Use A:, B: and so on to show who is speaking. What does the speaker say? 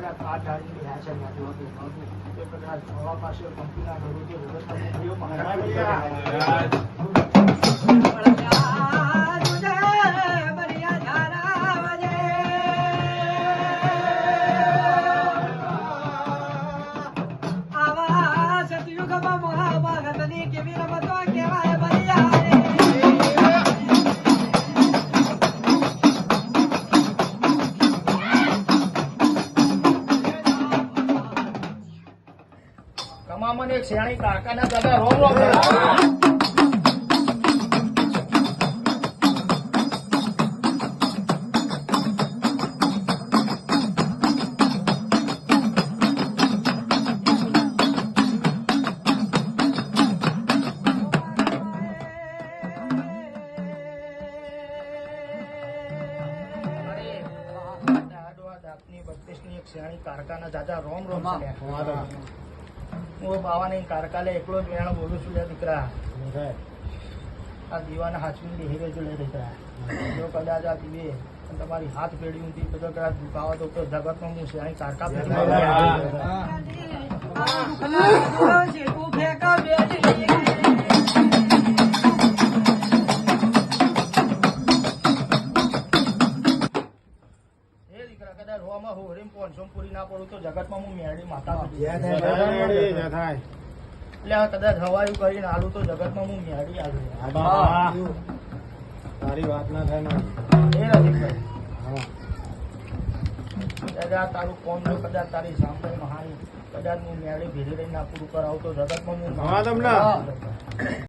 A: કાચ ઢાળીને બેહ્યા છે. એ કદાચ હવા પાસે કંપનીના ઘરોથી વ્યવસ્થા કમામને એક શેણી કાકાના દાદા રોમ રોમ કારકાના દાદા રોમ રોમ હું બાવાની કારકાલે એકલો જ વેણ બોલું છું લે દીકરા. આ દીવાને હાચવીને બેહી રહેજો લે દીકરા. જો કદાચ આ દીવે તમારી હાથ પેઢી ઊંધી બધો કદાચ દુખાવો તો તો જગતમાં હું. શેણી કારકા પેઢી કદાચ રોવામાં હોરીમ પોનસો પૂરી ના પડું તો જગતમાં હું મેળી માતા થાય એટલે કદાચ હવાયું કરીને આલું તો જગતમાં હું મેળી આલું.
B: તારી વાત ના થાય
A: એ દાદા તારું કોમ જો કદાચ તારી સાંભળે મહાની. કદાચ હું મેળી ભીરી રહીને પૂરું કરાવું તો જગતમાં હું
B: હા, તમને.
A: હા.